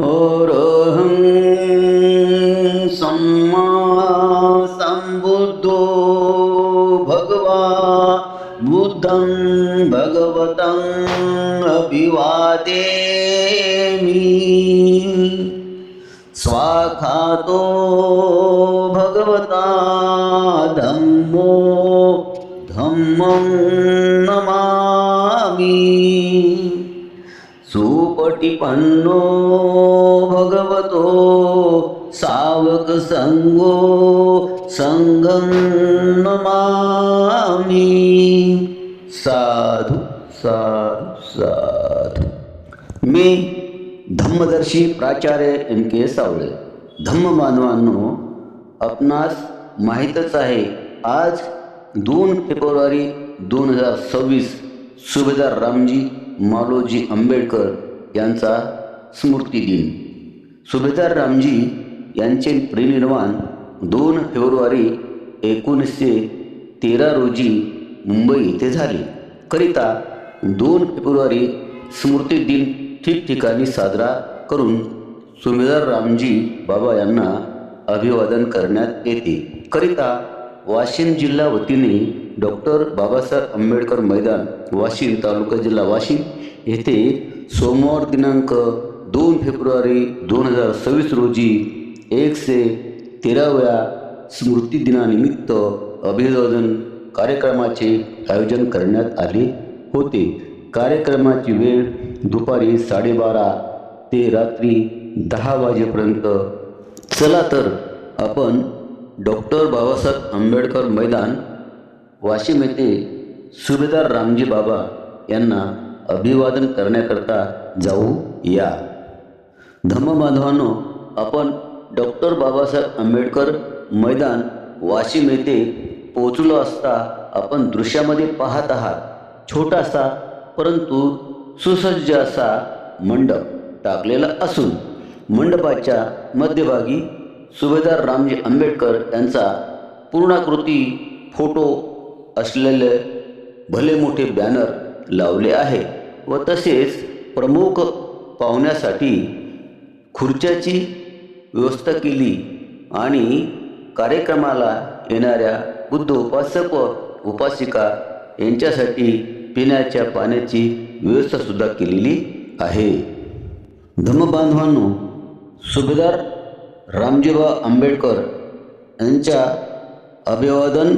ओरोहं सम्मा सम्बुद्धो भगवा बुद्धं भगवतं अभिवादेमि। स्वाखातो भगवता धम्मो धम्मं नमामि। पटिपन्नो भगवतो सावक संगो संगम नमामि साधु साधु साधु। मी धम्मदर्शी प्राचार्य एम के सावळे धम्म मानवांनो आपणास माहीतच आहे आज दोन फेब्रुवारी दोन हजार सव्वीस सुभेदार रामजी मालोजी आंबेडकर यांचा स्मृती दिन. सुभेदार रामजी यांचे प्रिनिर्वाण दोन फेब्रुवारी एकोणीसशे तेरा रोजी मुंबई येथे झाले. करिता दोन फेब्रुवारी स्मृती दिन ठिकठिकाणी साजरा करून सुभेदार रामजी बाबा यांना अभिवादन करण्यात येते. करिता वाशिम जिल्हा वतीने डॉक्टर बाबासाहेब आंबेडकर मैदान वाशिम तालुका जिल्हा वाशिम येथे सोमवार दिनांक दोन फेब्रुवारी दोन हजार सव्वीस रोजी एकशे तेराव्या स्मृतिदिनानिमित्त अभिवादन कार्यक्रमाचे आयोजन करण्यात आले होते. कार्यक्रमाची वेळ दुपारी साडेबारा ते रात्री दहा वाजेपर्यंत. चला तर आपण डॉक्टर बाबासाहेब आंबेडकर मैदान वाशिम येथे सुभेदार रामजी बाबा यांना अभिवादन करण्याकरता जाऊ या. धम्मबांधवांनो आपण डॉक्टर बाबासाहेब आंबेडकर मैदान वाशिम येथे पोचलो असता आपण दृश्यामध्ये पाहत आहात. छोटासा परंतु सुसज्ज असा मंडप टाकलेला असून मंडपाच्या मध्यभागी सुभेदार रामजी आंबेडकर यांचा पूर्णाकृती फोटो असलेले भले मोठे बॅनर लावले आहे व तसेच प्रमुख पाहुण्यासाठी खुर्च्याची व्यवस्था केली आणि कार्यक्रमाला येणाऱ्या बुद्ध उपासक व उपासिका यांच्यासाठी पिण्याच्या पाण्याची व्यवस्थासुद्धा केलेली आहे. धम्मबांधवांनो सुभेदार रामजीबा आंबेडकर यांच्या अभिवादन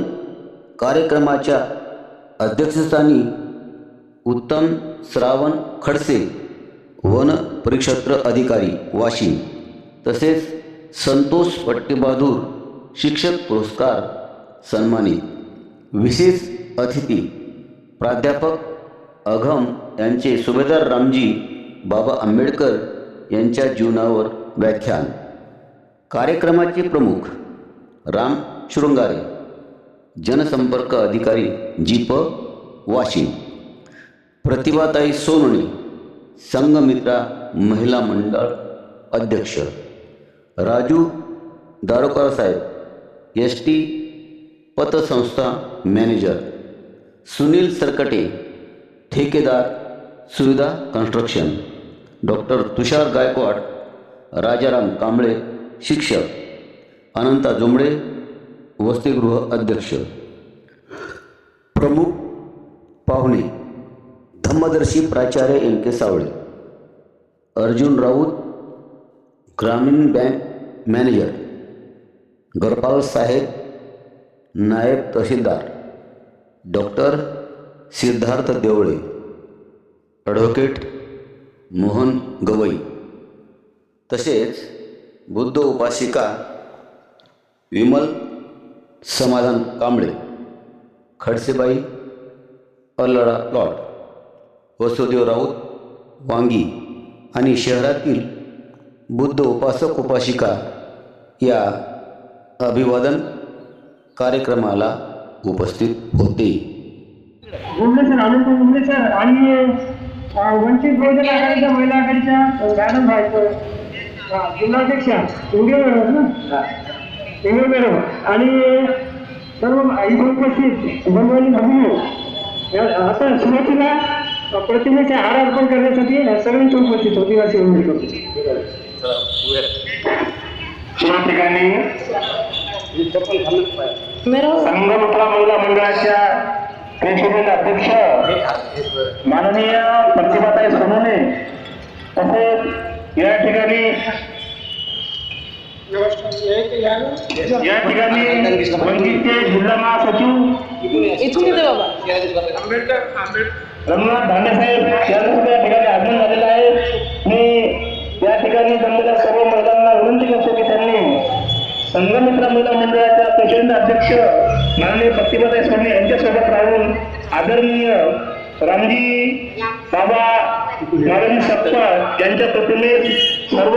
कार्यक्रमाच्या अध्यक्षस्थानी उत्तम श्रावण खडसे वन परिक्षेत्र अधिकारी वाशिम. तसेच संतोष पट्टेबहादूर शिक्षक पुरस्कार सन्मानित. विशेष अतिथी प्राध्यापक अघम यांचे सुभेदार रामजी बाबा आंबेडकर यांच्या जीवनावर व्याख्यान. कार्यक्रमाचे प्रमुख राम शृंगारे जनसंपर्क अधिकारी जीप वाशिम. प्रतिभाताई सोनवणे संघमित्रा महिला मंडळ अध्यक्ष. राजू दारोकर साहेब एस टी पतसंस्था मॅनेजर. सुनील सरकटे ठेकेदार सुविधा कन्स्ट्रक्शन. डॉक्टर तुषार गायकवाड राजाराम कांबळे शिक्षक. अनंता जुमडे वसतिगृह अध्यक्ष. प्रमुख पाहुणे. धर्मदर्शी प्राचार्य एम के सावळे अर्जुन राऊत ग्रामीण बँक मॅनेजर गरपाल साहेब नायब तहसीलदार डॉक्टर सिद्धार्थ देवळे ॲडव्होकेट मोहन गवई. तसेच बुद्ध उपासिका विमल समाधान कांबळे खडसेबाई अल्लडा प्लॉट वसुदेव राऊत वांगी आणि शहरातील बुद्ध उपासक उपासिका या अभिवादन कार्यक्रमाला उपस्थित होते. गुंडे सर अनंत सर आणि वंचित बहुजन आघाडीच्या महिला आघाडीच्या अ, मॅडम आहेत अ, जिल्हाध्यक्षा इंगे मॅडम ना? इंगे मॅडम आणि सर्व इथे उपस्थित बनवानी भगिनी आता सुरुवातीला अ, प्रतिमेचे हार अर्पण करण्यासाठी सर्वच उपस्थित होती असे ठिकाणी. संगमपा महिला मंडळाच्या परिषदेचे अध्यक्ष माननीय प्रतिभाताई सोनोने तसेच या ठिकाणी या ठिकाणी वंचितचे जिल्हा महासचिव आंबेडकर आंबेडकर. बाबा रघुनाथ दांडे साहेब यांचं सुद्धा या ठिकाणी आगमन झालेलं आहे. मी या ठिकाणी जमलेल्या सर्व महिलांना विनंती करतो की त्यांनी संघमित्र महिला मंडळाच्या प्रचंड अध्यक्ष माननीय प्रतिभाताई सोडणे यांच्यासोबत राहून आदरणीय रामजी बाबा नारायण सप्पा यांच्या प्रतिमेत सर्व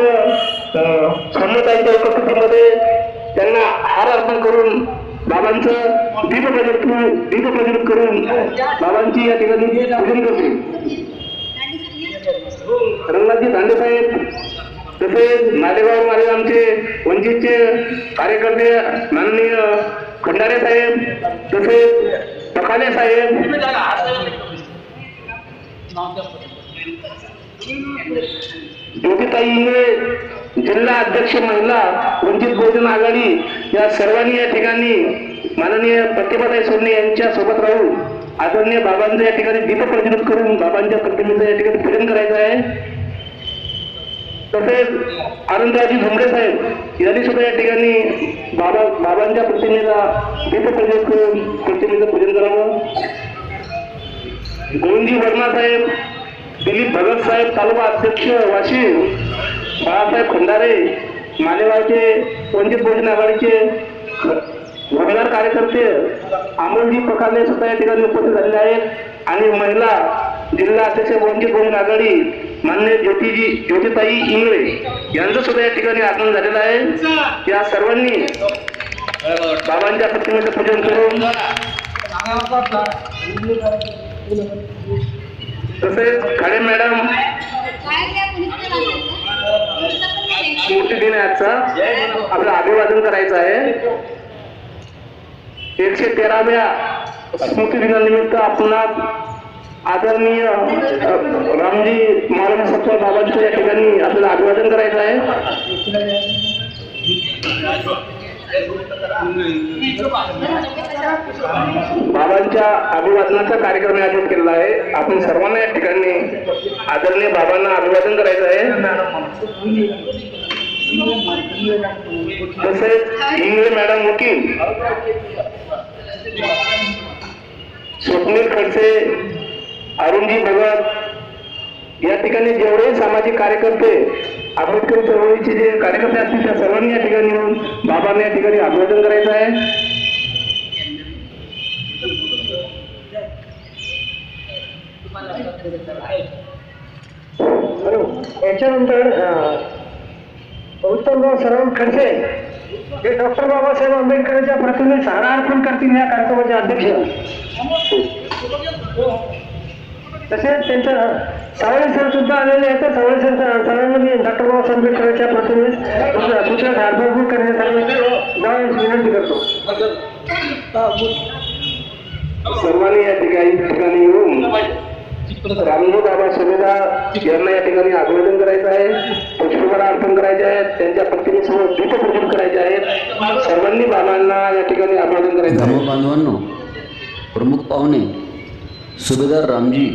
संघताईच्या उपस्थितीमध्ये त्यांना हार अर्पण करून बाबांचं दीपप्रज्वलित दीपप्रज्वलित करून बाबांची या ठिकाणी पूजन करते. रंगनाथजी धांडे साहेब तसेच नालेगाव माले आमचे वंचितचे कार्यकर्ते माननीय खंडारे साहेब तसेच पखाले साहेब. ज्योतिताई इंगळे जिल्हा अध्यक्ष महिला वंचित बहुजन आघाडी या सर्वांनी या ठिकाणी माननीय प्रतिभाताई सोडणे यांच्या सोबत राहून आदरणीय बाबांचं या ठिकाणी दीप प्रज्वलित करून बाबांच्या प्रतिमेचं या ठिकाणी पूजन करायचं आहे. तसेच आनंदराजी झुंबडे साहेब यांनी सुद्धा या ठिकाणी बाबा बाबांच्या प्रतिमेला दीप प्रज्वलित करून प्रतिमेचं पूजन करावं. गोविंदी वर्मा साहेब दिलीप भगत साहेब तालुका अध्यक्ष वाशिम बाळासाहेब खंडारे मालेगावचे वंचित बहुजन आघाडीचे वगैरे कार्यकर्ते अमोलजी पखाले सुद्धा या ठिकाणी उपस्थित झालेले आहेत. आणि महिला जिल्हा अध्यक्ष वंचित बहुजन आघाडी मान्य ज्योतिजी ज्योतिताई इंगळे यांचं सुद्धा या ठिकाणी आगमन झालेलं आहे. या सर्वांनी बाबांच्या प्रतिमेचं पूजन करून तसेच खाडे मॅडम मूर्ती दिन आहे आजचा आपलं अभिवादन करायचं आहे. एकशे तेराव्या स्मृती दिनानिमित्त आपण आदरणीय रामजी महाराज सत्व बाबांचं या ठिकाणी आपल्याला अभिवादन करायचं आहे. बाबांच्या अभिवादनाचा कार्यक्रम आयोजित केलेला आहे. आपण सर्वांना या ठिकाणी आदरणीय बाबांना अभिवादन करायचं आहे. तसेच इंगळे मॅडम वकील स्वप्नील खडसे अरुणजी भगत या ठिकाणी जेवढे सामाजिक कार्यकर्ते आंबेडकर चळवळीचे जे कार्यकर्ते असतील त्या सर्वांनी या ठिकाणी येऊन बाबांना या ठिकाणी अभिवादन करायचं आहे. याच्यानंतर उत्तमराव सराव खडसे हे डॉक्टर बाबासाहेब आंबेडकरांच्या प्रतिमेस हार अर्पण करतील या कार्यक्रमाचे अध्यक्ष. तसेच त्यांच्या सावळे सर सुद्धा आलेले आहेत. तर सावळे सर सरांना मी डॉक्टर बाबासाहेब आंबेडकरांच्या पुस्तकात अर्पण करण्यासाठी विनंती करतो. सर्वांनी या ठिकाणी ठिकाणी येऊन रामजी बाबा सुमेधा यांना या ठिकाणी अभिवादन करायचं आहे. पुष्पमाला अर्पण करायचे आहे त्यांच्या प्रतिमेसमोर दीपपूजन करायचे आहे सर्वांनी बाबांना या ठिकाणी अभिवादन करायचं आहे. धर्मबांधवांनो प्रमुख पाहुणे सुभेदार रामजी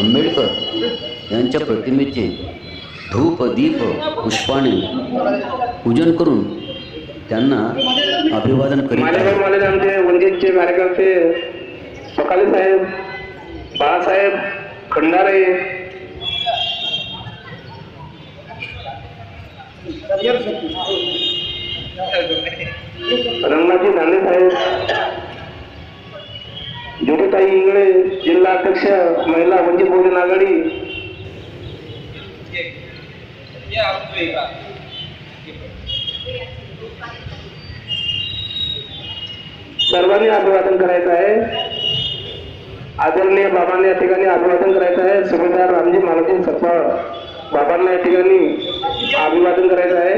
आंबेडकर यांच्या प्रतिमेचे धूप दीप पुष्पाने पूजन करून त्यांना अभिवादन करीत माले आमचे वंचितचे कार्यकर्ते सकाळे साहेब बाळासाहेब खंडारे. रंगनाथजी नाणे साहेब. ज्योतिताई इंगळे जिल्हा अध्यक्ष महिला वंचित बहुजन आघाडी सर्वांनी अभिवादन करायचं आहे. आदरणीय बाबांना या ठिकाणी अभिवादन करायचं आहे. सुभेदार रामजी महाराज सत्ता बाबांना या ठिकाणी अभिवादन करायचं आहे.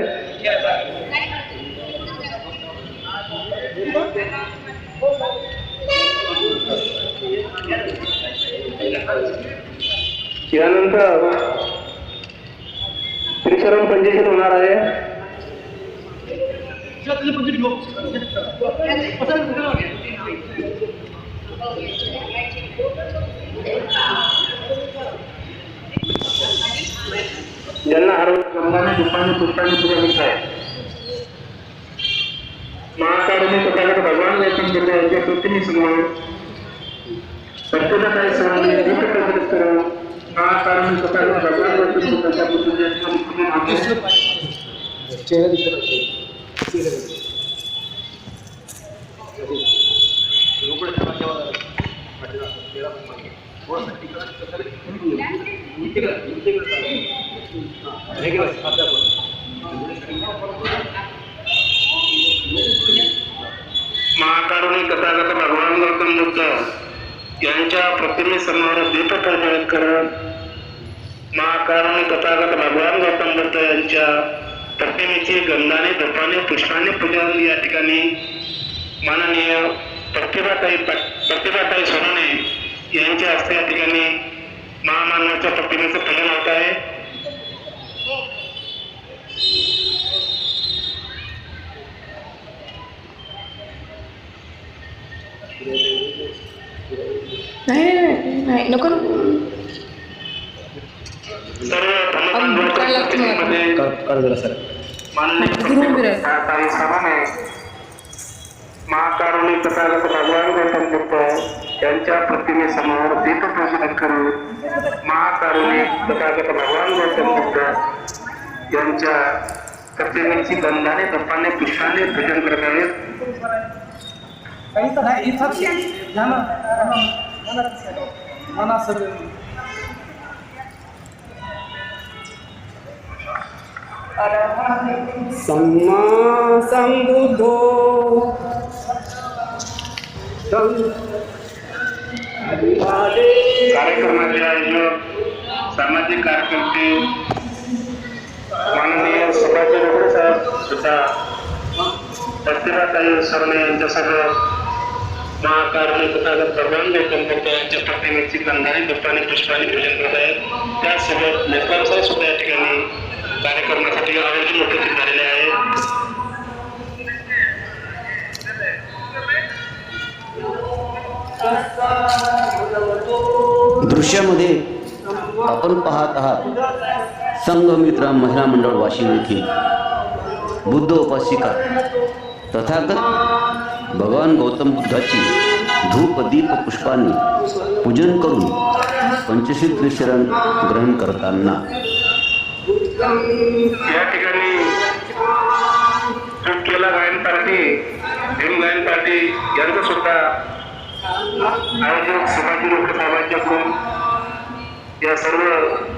यानंतर त्रिशरण पंचेशन होणार आहे. ज्यांना हरवत गंगाने दुपाने पुष्पाने पूजा करत आहे. महाकाळने स्वतःकडे भगवान गौतम बुद्ध यांच्या कृतीने समोर सत्यता काय समोर दीप प्रकट करून महाकाळने स्वतःकडे भगवान गौतम बुद्धाच्या बुद्धाच्या मुक्तीने मागे महाकारुणी कथागत भगवान गौतम बुद्ध यांच्या प्रतिमेसमोर दीप प्रज्वलित करत महाकारुणी कथागत भगवान गौतम बुद्ध यांच्या प्रतिमेची गंधाने धपाने पुष्पाने पूजन या ठिकाणी माननीय प्रतिभाताई पट- प्रतिभाताई सोनाने यांच्या हस्ते या ठिकाणी महामानवाच्या प्रतिमेचं पूजन होत आहे. नाही नाही, नाही नाही नको. सर्व महाकारुणी तथागत भगवान गौतम बुद्ध यांच्या प्रतिमेसमोर दीप प्रज्वलित करून महाकारुणी तथागत भगवान गौतम बुद्ध यांच्या प्रतिमेची गंधाने दपाने पुष्पाने पूजन करत आहेत. सम्मा सम्बुद्धो माननीय सभाचे रोकडे साहेब सुद्धा प्रतिभाताई सरणे यांच्यासह महाकारणी तथागत भगवान गौतम बुद्ध यांच्या प्रतिमेची गंधारी दुपाने पुष्पाने पूजन करत आहेत. त्यासोबत लेखन साहेब सुद्धा या ठिकाणी कार्यक्रमासाठी आयोजन उपस्थित झालेले आहे दृश्यामध्ये आपण पाहत आहात संघमित्रा महिला मंडळ वाशिम येथील बुद्ध उपासिका तथागत भगवान गौतम बुद्धाची धूप दीप पुष्पाने पूजन करून पंचशी त्रिशरण ग्रहण करताना. या ठिकाणी केला गायन पार्टी भीम गायन पार्टी यांचं सुद्धा आयोजक शिवाजी लोकसभाच्या या सर्व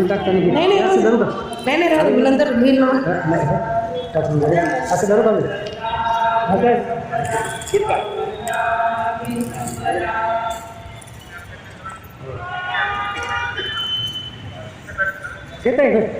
हा? नाही नाही राहू दे. नाही नाही राहू दे. नंतर होईल ना असं धरू का मी? येत आहे का?